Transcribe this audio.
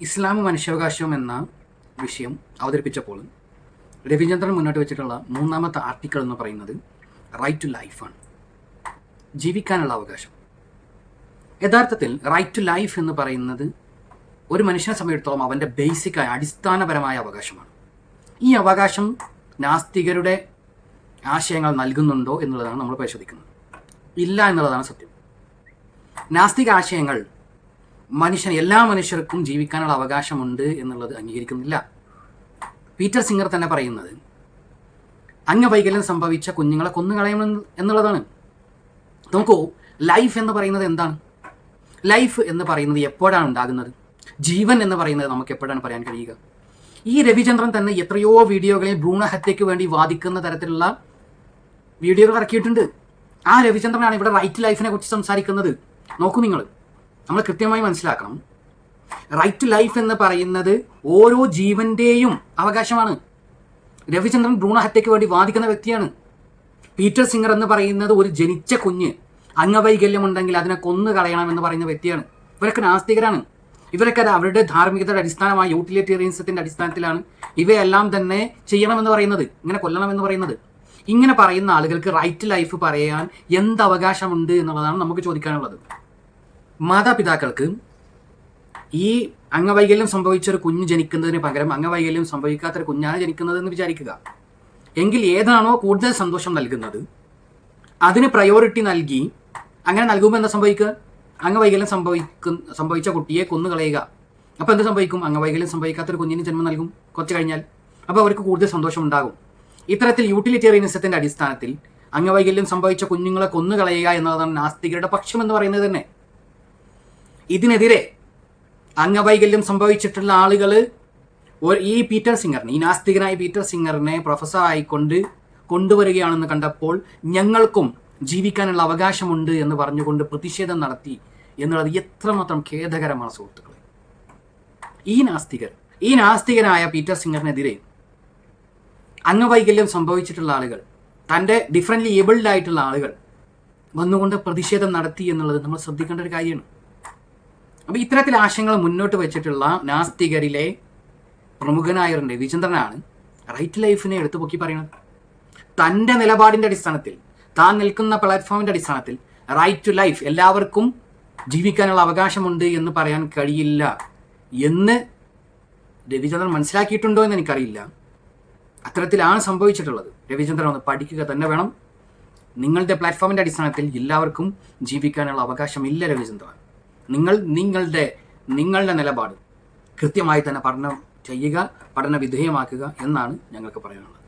ഇസ്ലാം മനുഷ്യാവകാശം എന്ന വിഷയം അവതരിപ്പിച്ചപ്പോൾ രവിചന്ദ്രൻ മുന്നോട്ട് വെച്ചിട്ടുള്ള മൂന്നാമത്തെ ആർട്ടിക്കിൾ എന്ന് പറയുന്നത് റൈറ്റ് ടു ലൈഫാണ് ജീവിക്കാനുള്ള അവകാശം. യഥാർത്ഥത്തിൽ റൈറ്റ് ടു ലൈഫ് എന്ന് പറയുന്നത് ഒരു മനുഷ്യനെ സംബന്ധിച്ചിടത്തോളം അവന്റെ ബേസിക്കായ അടിസ്ഥാനപരമായ അവകാശമാണ്. ഈ അവകാശം നാസ്തികരുടെ ആശയങ്ങൾ നൽകുന്നുണ്ടോ എന്നുള്ളതാണ് നമ്മൾ പരിശോധിക്കുന്നത്. ഇല്ല എന്നുള്ളതാണ് സത്യം. നാസ്തിക ആശയങ്ങൾ മനുഷ്യൻ എല്ലാ മനുഷ്യർക്കും ജീവിക്കാനുള്ള അവകാശമുണ്ട് എന്നുള്ളത് അംഗീകരിക്കുന്നില്ല. പീറ്റർ സിംഗർ തന്നെ പറയുന്നത് അംഗവൈകല്യം സംഭവിച്ച കുഞ്ഞുങ്ങളെ കൊന്നുകളയണം എന്നുള്ളതാണ്. നോക്കൂ ലൈഫ് എന്ന് പറയുന്നത് എന്താണ്? ലൈഫ് എന്ന് പറയുന്നത് എപ്പോഴാണ് ഉണ്ടാകുന്നത്? ജീവൻ എന്ന് പറയുന്നത് നമുക്ക് എപ്പോഴാണ് പറയാൻ കഴിയുക? ഈ രവിചന്ദ്രൻ തന്നെ എത്രയോ വീഡിയോകളിൽ ഭ്രൂണഹത്യയ്ക്ക് വേണ്ടി വാദിക്കുന്ന തരത്തിലുള്ള വീഡിയോകൾ ഇറക്കിയിട്ടുണ്ട്. ആ രവിചന്ദ്രനാണ് ഇവിടെ റൈറ്റ് ലൈഫിനെ കുറിച്ച് സംസാരിക്കുന്നത്. നോക്കൂ നിങ്ങൾ. നമ്മൾ കൃത്യമായി മനസ്സിലാക്കണം. റൈറ്റ് ടു ലൈഫ് എന്ന് പറയുന്നത് ഓരോ ജീവന്റെയും അവകാശമാണ്. രവിചന്ദ്രൻ ഭ്രൂണഹത്യയ്ക്ക് വേണ്ടി വാദിക്കുന്ന വ്യക്തിയാണ്. പീറ്റർ സിംഗർ എന്ന് പറയുന്നത് ഒരു ജനിച്ച കുഞ്ഞ്. അംഗവൈകല്യം ഉണ്ടെങ്കിൽ അതിനെ കൊന്നു കളയണം എന്ന് പറയുന്ന വ്യക്തിയാണ്. ഇവരൊക്കെ നാസ്തികരാണ്. ഇവരൊക്കെ അത് അവരുടെ ധാർമ്മികതയുടെ അടിസ്ഥാനമായ യൂട്ടിലിറ്റേറിയൻസത്തിന്റെ അടിസ്ഥാനത്തിലാണ് ഇവയെല്ലാം തന്നെ ചെയ്യണമെന്ന് പറയുന്നത്. ഇങ്ങനെ കൊല്ലണമെന്ന് പറയുന്നത്. ഇങ്ങനെ പറയുന്ന ആളുകൾക്ക് റൈറ്റ് ലൈഫ് പറയാൻ എന്ത് അവകാശമുണ്ട് എന്നുള്ളതാണ് നമുക്ക് ചോദിക്കാനുള്ളത്. മാതാപിതാക്കൾക്ക് ഈ അംഗവൈകല്യം സംഭവിച്ച ഒരു കുഞ്ഞ് ജനിക്കുന്നതിന് പകരം അംഗവൈകല്യം സംഭവിക്കാത്ത സംഭവിക്കാത്തൊരു കുഞ്ഞാണ് ജനിക്കുന്നതെന്ന് വിചാരിക്കുക. എങ്കിൽ ഏതാണോ കൂടുതൽ സന്തോഷം നൽകുന്നത് അതിന് പ്രയോറിറ്റി നൽകി അങ്ങനെ നൽകുമ്പോൾ എന്താ സംഭവിക്കുക? അംഗവൈകല്യം സംഭവിക്കുന്ന സംഭവിച്ച കുട്ടിയെ കൊന്നുകളയുക. അപ്പോൾ എന്ത് സംഭവിക്കും? അംഗവൈകല്യം സംഭവിക്കാത്തൊരു കുഞ്ഞിന് ജന്മം നൽകും കുറച്ച് കഴിഞ്ഞാൽ. അപ്പോൾ അവർക്ക് കൂടുതൽ സന്തോഷം ഉണ്ടാകും. ഇത്തരത്തിൽ യൂട്ടിലിറ്റേറിയനിസത്തിന്റെ അടിസ്ഥാനത്തിൽ അംഗവൈകല്യം സംഭവിച്ച കുഞ്ഞുങ്ങളെ കൊന്നുകളയുക എന്നതാണ് നാസ്തികരുടെ പക്ഷം എന്ന് പറയുന്നത് തന്നെ. ഇതിനെതിരെ അംഗവൈകല്യം സംഭവിച്ചിട്ടുള്ള ആളുകൾ ഈ പീറ്റർ സിംഗറിനെ ഈ നാസ്തികനായ പീറ്റർ സിംഗറിനെ പ്രൊഫസർ ആയിക്കൊണ്ട് കൊണ്ടുവരികയാണെന്ന് കണ്ടപ്പോൾ ഞങ്ങൾക്കും ജീവിക്കാനുള്ള അവകാശമുണ്ട് എന്ന് പറഞ്ഞുകൊണ്ട് പ്രതിഷേധം നടത്തി എന്നുള്ളത് എത്രമാത്രം ഖേദകരമാണ് സുഹൃത്തുക്കളെ. ഈ നാസ്തികർ ഈ നാസ്തികനായ പീറ്റർ സിംഗറിനെതിരെ അംഗവൈകല്യം സംഭവിച്ചിട്ടുള്ള ആളുകൾ തന്റെ ഡിഫറന്റ്ലി ഏബിൾഡ് ആയിട്ടുള്ള ആളുകൾ വന്നുകൊണ്ട് പ്രതിഷേധം നടത്തി എന്നുള്ളത് നമ്മൾ ശ്രദ്ധിക്കേണ്ട ഒരു കാര്യമാണ്. അപ്പോൾ ഇത്തരത്തിൽ ആശയങ്ങൾ മുന്നോട്ട് വെച്ചിട്ടുള്ള നാസ്തികരിലെ പ്രമുഖനായ രവിചന്ദ്രനാണ് റൈറ്റ് ലൈഫിനെ എടുത്തു പൊക്കി പറയുന്നത് തന്റെ നിലപാടിന്റെ അടിസ്ഥാനത്തിൽ താൻ നിൽക്കുന്ന പ്ലാറ്റ്ഫോമിന്റെ അടിസ്ഥാനത്തിൽ റൈറ്റ് ടു ലൈഫ് എല്ലാവർക്കും ജീവിക്കാനുള്ള അവകാശമുണ്ട് എന്ന് പറയാൻ കഴിയില്ല എന്ന് രവിചന്ദ്രൻ മനസ്സിലാക്കിയിട്ടുണ്ടോ എന്ന് എനിക്കറിയില്ല. അത്തരത്തിലാണ് സംഭവിച്ചിട്ടുള്ളത്. രവിചന്ദ്രൻ ഒന്ന് പഠിക്കുക തന്നെ വേണം. നിങ്ങളുടെ പ്ലാറ്റ്ഫോമിന്റെ അടിസ്ഥാനത്തിൽ എല്ലാവർക്കും ജീവിക്കാനുള്ള അവകാശമില്ല രവിചന്ദ്രൻ. നിങ്ങൾ നിങ്ങളുടെ നിങ്ങളുടെ നിലപാട് കൃത്യമായി തന്നെ പഠനം ചെയ്യുക പഠന വിധേയമാക്കുക എന്നാണ് ഞങ്ങൾക്ക് പറയാനുള്ളത്.